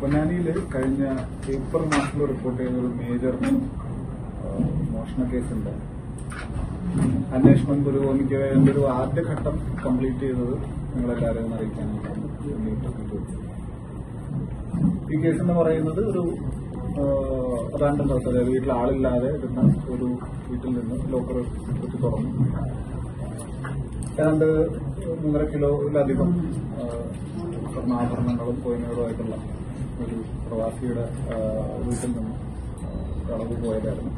പൊന്നാനിയിൽ കഴിഞ്ഞ ഏപ്രിൽ മാസത്തിൽ റിപ്പോർട്ട് ചെയ്ത ഒരു മേജർ മോഷണ കേസുണ്ട്. അന്വേഷണം പുരോഗമിക്കവേ അതിന്റെ ഒരു ആദ്യഘട്ടം കംപ്ലീറ്റ് ചെയ്തത് നിങ്ങളെല്ലാവരെയും അറിയിക്കാനായിട്ടാണ് ഈ കേസ് എന്ന് പറയുന്നത് ഒരു റാൻഡം ഹൗസ് അതായത് വീട്ടിൽ ആളില്ലാതെ ഇരുന്ന ഒരു വീട്ടിൽ നിന്ന് ലോക്കർ കുത്തി തുറന്നു. ഏതാണ്ട് മൂന്നര കിലോയിലധികം സ്വർണാഭരണങ്ങളും കോയിനുകളുമായിട്ടുള്ള ഒരു പ്രവാസിയുടെ വീട്ടിൽ നിന്ന് കളവ് പോയതായിരുന്നു.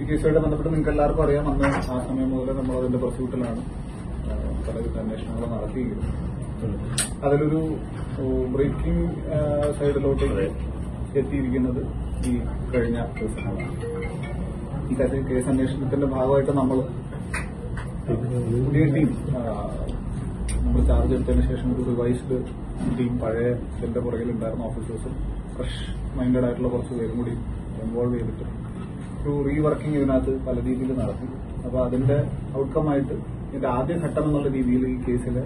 ഈ കേസുമായിട്ട് ബന്ധപ്പെട്ട് നിങ്ങൾക്ക് എല്ലാവർക്കും അറിയാം അന്ന് ആ സമയം മുതൽ നമ്മൾ അതിന്റെ പ്രസ്യൂട്ടിലാണ്. പലവിധ അന്വേഷണങ്ങൾ നടത്തിയിരുന്നു. അതിലൊരു ബ്രേക്കിംഗ് സൈഡിലോട്ട് എത്തിയിരിക്കുന്നത് ഈ കഴിഞ്ഞ ദിവസങ്ങളാണ് ഈ കാര്യത്തിൽ കേസ് അന്വേഷണത്തിന്റെ ഭാഗമായിട്ട് നമ്മൾ പുതിയ ടീം നമ്മൾ ചാർജ് എടുത്തതിന് ശേഷം ഒരു റിവൈസ്ഡ് ടീം പഴയ ഇതിന്റെ പുറകിലുണ്ടായിരുന്ന ഓഫീസേഴ്സും ഫ്രഷ് മൈൻഡഡ് ആയിട്ടുള്ള കുറച്ച് പേരും കൂടി ഇൻവോൾവ് ചെയ്തിട്ട് ഒരു റീവർക്കിംഗ് ഇതിനകത്ത് പല രീതിയിൽ നടത്തി. അപ്പൊ അതിന്റെ ഔട്ട്കം ആയിട്ട് ഇതിന്റെ ആദ്യ ഘട്ടം എന്നുള്ള രീതിയിൽ ഈ കേസിലെ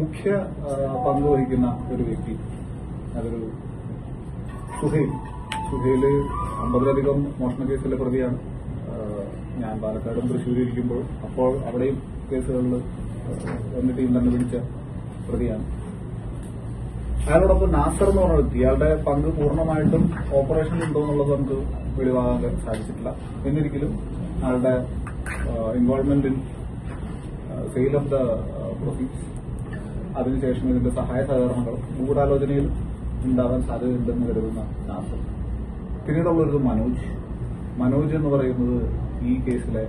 മുഖ്യ പങ്ക് വഹിക്കുന്ന ഒരു വ്യക്തി അതൊരു സുഹേൽ. സുഹേൽ അമ്പതിലധികം മോഷണ കേസിലെ പ്രതിയാണ്. ഞാൻ പാലക്കാടും തൃശ്ശൂരും ഇരിക്കുമ്പോൾ അപ്പോൾ അവിടെയും കേസുകളിൽ എന്റെ ടീം തന്നെ പിടിച്ച പ്രതിയാണ്. അയാളോടൊപ്പം നാസർ എന്ന് പറഞ്ഞ വ്യക്തി ഇയാളുടെ പങ്ക് പൂർണമായിട്ടും ഓപ്പറേഷൻ ഉണ്ടോ എന്നുള്ളത് നമുക്ക് വെളിവാകാൻ സാധിച്ചിട്ടില്ല. എന്നിരിക്കലും അയാളുടെ involvement in sale of the profits അതിനുശേഷം ഇതിന്റെ സഹായ സഹകരണങ്ങൾ ഗൂഢാലോചനയിൽ ഉണ്ടാവാൻ സാധ്യതയുണ്ടെന്ന് കരുതുന്ന നാസർ. പിന്നീടുള്ളൊരു മനോജ്. മനോജ് എന്ന് പറയുന്നത് ഈ കേസിലെ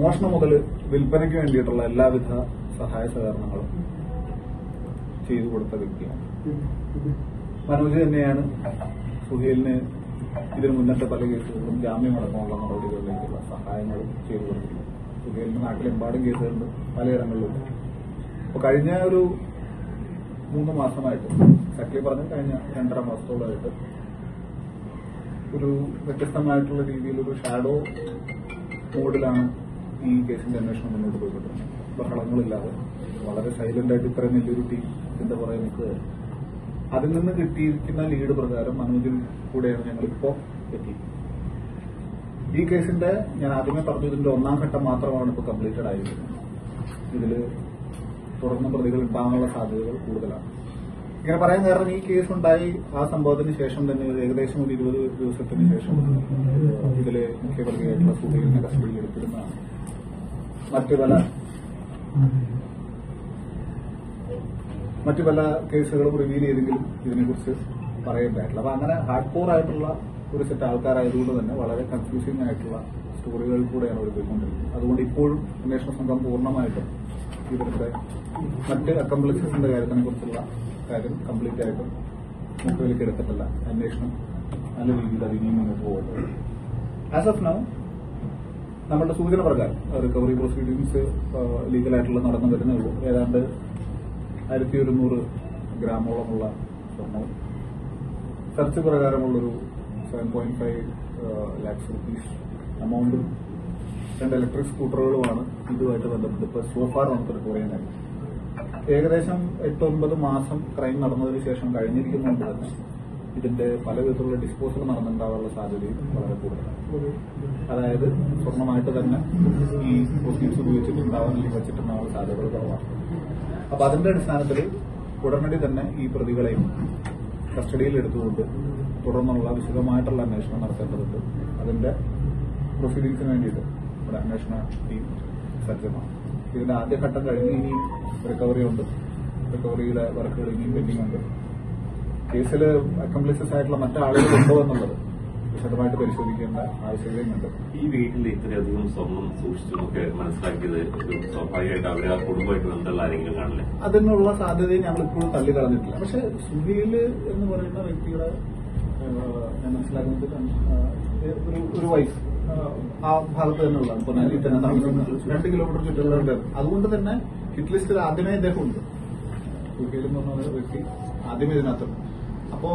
മോഷണം മുതൽ വിൽപ്പനയ്ക്ക് വേണ്ടിയിട്ടുള്ള എല്ലാവിധ സഹായ സഹകരണങ്ങളും ചെയ്തു കൊടുത്ത വ്യക്തിയാണ്. മനോജ് തന്നെയാണ് സുഹേലിന് ഇതിനു മുന്നത്തെ പല കേസുകളിലും ജാമ്യമടക്കമുള്ള നടപടികളിലേക്കുള്ള സഹായങ്ങളും ചെയ്തു കൊടുത്തിട്ടുണ്ട്. സുഹേലിന് നാട്ടിലെമ്പാടും കേസുകളുണ്ട് പലയിടങ്ങളിലും. അപ്പൊ കഴിഞ്ഞ ഒരു മൂന്ന് മാസമായിട്ട് സക്ലി പറഞ്ഞ കഴിഞ്ഞ രണ്ടര മാസത്തോളമായിട്ട് ഒരു വ്യത്യസ്തമായിട്ടുള്ള രീതിയിൽ ഒരു ഷാഡോ മോഡിലാണ് ഈ കേസിന്റെ അന്വേഷണം മുന്നോട്ട് പോയിക്കൊണ്ടിരുന്നത്. ബഹളങ്ങളില്ലാതെ വളരെ സൈലന്റ് ആയിട്ട് ഇത്രയും വലിയൊരു ടീം ഇതിന്റെ പുറകെ നിൽക്കുകയായിരുന്നു അതിൽ നിന്ന് കിട്ടിയിരിക്കുന്ന ലീഡ് പ്രകാരം മനോജിൽ കൂടെയാണ് ഞങ്ങൾ ഇപ്പോ എത്തി ഈ കേസിന്റെ ഞാൻ ആദ്യമേ പറഞ്ഞു ഇതിന്റെ ഒന്നാം ഘട്ടം മാത്രമാണ് ഇപ്പോൾ കംപ്ലീറ്റഡ് ആയിരിക്കുന്നത്. ഇതിൽ തുടർന്ന് പ്രതികൾ ഉണ്ടാകാനുള്ള സാധ്യതകൾ കൂടുതലാണ്. ഇങ്ങനെ പറയാൻ കാരണം ഈ കേസ് ഉണ്ടായി ആ സംഭവത്തിന് ശേഷം തന്നെ ഏകദേശം ഒരു ഇരുപത് ദിവസത്തിന് ശേഷം ഇതിലെ മുഖ്യപ്രതിയായിട്ടുള്ള സുഹൃത്തിനെ കസ്റ്റഡിയിൽ എടുത്തിരുന്നതാണ്. മറ്റു പല മറ്റു പല കേസുകളും റിവീൽ ചെയ്തെങ്കിലും ഇതിനെക്കുറിച്ച് പറയേണ്ടതായിട്ടില്ല അപ്പൊ അങ്ങനെ ഹാർഡ് കോർ ആയിട്ടുള്ള ഒരു സെറ്റ് ആൾക്കാരായതുകൊണ്ട് തന്നെ വളരെ കൺഫ്യൂസിംഗ് ആയിട്ടുള്ള സ്റ്റോറികളിൽ കൂടെയാണ് അവർ പോയിക്കൊണ്ടിരിക്കുന്നത് അതുകൊണ്ട് ഇപ്പോഴും അന്വേഷണ സംഘം പൂർണമായിട്ടും ഇവരുടെ മറ്റ് അക്കംപ്ലിസസിന്റെ കാര്യത്തിനെ കുറിച്ചുള്ള കാര്യം കംപ്ലീറ്റ് ആയിട്ടും മുഖവിലേക്ക് എടുത്തിട്ടില്ല. അന്വേഷണം നല്ല രീതിയിൽ അത് ഇനിയും മുന്നോട്ട് പോകുന്നത് ആസ് ഓഫ് നൗ നമ്മുടെ സൂചന പ്രകാരം റിക്കവറി പ്രൊസീഡിങ്സ് ലീഗലായിട്ടുള്ള നടന്നു വരുന്നേ ഉള്ളൂ. ഏതാണ്ട് ആയിരത്തി ഒരുന്നൂറ് ഗ്രാമോളമുള്ള സ്വർണവും search പ്രകാരമുള്ളൊരു seven point five lakhs rupees എമൗണ്ടും രണ്ട് ഇലക്ട്രിക് സ്കൂട്ടറുകളുമാണ് ഇതുമായിട്ട് ബന്ധപ്പെട്ട് ഇപ്പോൾ സോഫാർ നമുക്ക് റിക്കവർ ഏകദേശം എട്ട് ഒൻപത് മാസം ക്രൈം നടന്നതിന് ശേഷം കഴിഞ്ഞിരിക്കുന്നുണ്ട് ഇതിന്റെ പല വിധത്തിലുള്ള ഡിസ്പോസൽ നടന്നുണ്ടാവാനുള്ള സാധ്യതയും വളരെ കൂടുതലാണ്. അതായത് സ്വർണമായിട്ട് തന്നെ ഈ പ്രൊസീഡ്സ് ഉപയോഗിച്ചിട്ടുണ്ടാവാൻ അല്ലെങ്കിൽ വെച്ചിട്ടുണ്ടാവാനുള്ള സാധ്യതകൾ കുറവാണ്. അപ്പൊ അതിന്റെ അടിസ്ഥാനത്തിൽ ഉടനടി തന്നെ ഈ പ്രതികളെയും കസ്റ്റഡിയിൽ എടുത്തുകൊണ്ട് തുടർന്നുള്ള വിശദമായിട്ടുള്ള അന്വേഷണം നടത്തേണ്ടതുണ്ട്. അതിന്റെ പ്രൊസീഡിങ്സിന് വേണ്ടിയിട്ട് ഇവിടെ അന്വേഷണ ടീം സജ്ജമാണ്. ഇതിന്റെ ആദ്യഘട്ടം കഴിഞ്ഞ് ഇനി റിക്കവറി ഉണ്ട്. റിക്കവറിയുടെ വർക്കുകൾ ഇനിയും പെൻഡിംഗ് ഉണ്ട്. കേസിൽ അക്കംപ്ലിസസ് ആയിട്ടുള്ള മറ്റാളുകൾ ഉണ്ടോ എന്നുള്ളത് വിശദമായിട്ട് പരിശോധിക്കേണ്ട ആവശ്യകതയുണ്ട് ഈ വീട്ടിൽ ഇത്രയധികം സ്വർണം സൂക്ഷിച്ചു എന്നൊക്കെ മനസ്സിലാക്കിയത് സ്വാഭാവികമായിട്ട് അവർ ആ കുടുംബമായിട്ട് ബന്ധമുള്ള ആരെങ്കിലും കാണില്ലേ അതിനുള്ള സാധ്യതയെ ഞങ്ങൾ ഇപ്പോഴും തള്ളി കളഞ്ഞിട്ടില്ല. പക്ഷെ സുഹീൽ എന്ന് പറയുന്ന വ്യക്തിയുടെ ഞാൻ മനസ്സിലാക്കുന്നത് ഒരു ഒരു വൈഫ് ആ ഭാഗത്ത് തന്നെ ഉള്ളതാണ് നല്ല തന്നെ താമസിക്കുന്നത് രണ്ട് കിലോമീറ്റർ ചുറ്റുള്ളവരുടെ അതുകൊണ്ട് തന്നെ ഹിറ്റ് ലിസ്റ്റിൽ ആദ്യമേ ഇദ്ദേഹം ഉണ്ട് സുഹീൽ എന്ന് പറഞ്ഞ വ്യക്തി ആദ്യമേ ഇതിനകത്തുണ്ട്. അപ്പോ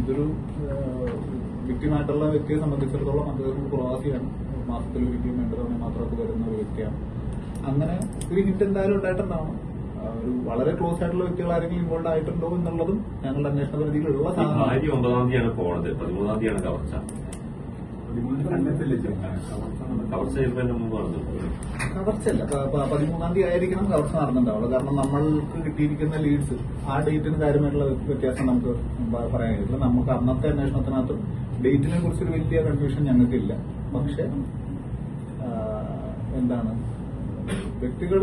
ഇതൊരു വ്യക്തിമായിട്ടുള്ള വ്യക്തിയെ സംബന്ധിച്ചിടത്തോളം അദ്ദേഹം പ്രവാസിയാണ്. മാസത്തിൽ ഒരിക്കലും രണ്ട് തവണ മാത്രമൊക്കെ വരുന്ന ഒരു വ്യക്തിയാണ്. അങ്ങനെ ഒരു ഹിറ്റ് എന്തായാലും ഉണ്ടായിട്ടുണ്ടാവണം. ഒരു വളരെ ക്ലോസ് ആയിട്ടുള്ള വ്യക്തികൾ ആരെങ്കിലും ഇൻവോൾവ് ആയിട്ടുണ്ടോ എന്നുള്ളതും ഞങ്ങളുടെ അന്വേഷണ പരിധിയിലുള്ള ഒമ്പതാം തീയതിയാണ് പോണത്. പതിമൂന്നാം തീയതിയാണ് കവർച്ച. കവർച്ച ചിലപ്പോൾ എന്റെ മുമ്പ് നടന്നു കവർച്ചയല്ല പ- പ- പതിമൂന്നാം തീയതി ആയിരിക്കണം കവർച്ച നടന്നിട്ടുണ്ടാവുള്ളൂ കാരണം നമ്മൾക്ക് കിട്ടിയിരിക്കുന്ന ലീഡ്സ് ആ ഡേറ്റിന് കാര്യമായിട്ടുള്ള വ്യത്യാസം നമുക്ക് പറയാൻ കഴിയില്ല. നമുക്ക് അന്നത്തെ അന്വേഷണത്തിനകത്ത് ഡേറ്റിനെ കുറിച്ചൊരു വലിയ കൺഫ്യൂഷൻ ഞങ്ങൾക്കില്ല. പക്ഷെ എന്താണ്? വ്യക്തികൾ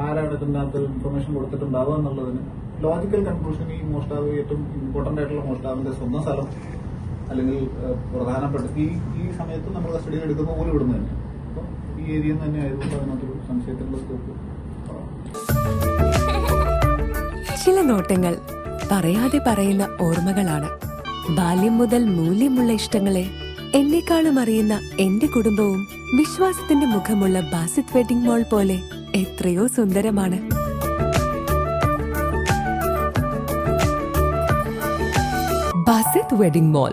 ആരാണ് ഇതിനകത്ത് ഇൻഫർമേഷൻ കൊടുത്തിട്ടുണ്ടാവുക എന്നുള്ളതിന് ലോജിക്കൽ കൺക്ലൂഷൻ ഈ മോഷ്ടാവ് ഏറ്റവും ഇമ്പോർട്ടന്റ് ആയിട്ടുള്ള മോഷ്ടാവിന്റെ സ്വന്തം സ്ഥലം അല്ലെങ്കിൽ പ്രധാനപ്പെട്ട ഈ ഈ സമയത്ത് നമ്മൾ കസ്റ്റഡിയിൽ എടുക്കുന്ന പോലും ഇവിടുന്ന് തന്നെ. അപ്പം ഈ ഏരിയ തന്നെ ആയതുകൊണ്ട് അതിനകത്തൊരു സംശയത്തിനുള്ള സ്കോപ്പ് ചില നോട്ടങ്ങൾ പറയാതെ പറയുന്ന ഓർമ്മകളാണ്. ബാല്യം മുതൽ മൂല്യമുള്ള ഇഷ്ടങ്ങളെ എന്നെക്കാളും അറിയുന്ന എന്റെ കുടുംബവും വിശ്വാസത്തിന്റെ മുഖമുള്ള ബാസിത് വെഡിംഗ് മോൾ പോലെ എത്രയോ സുന്ദരമാണ്. Basith wedding mall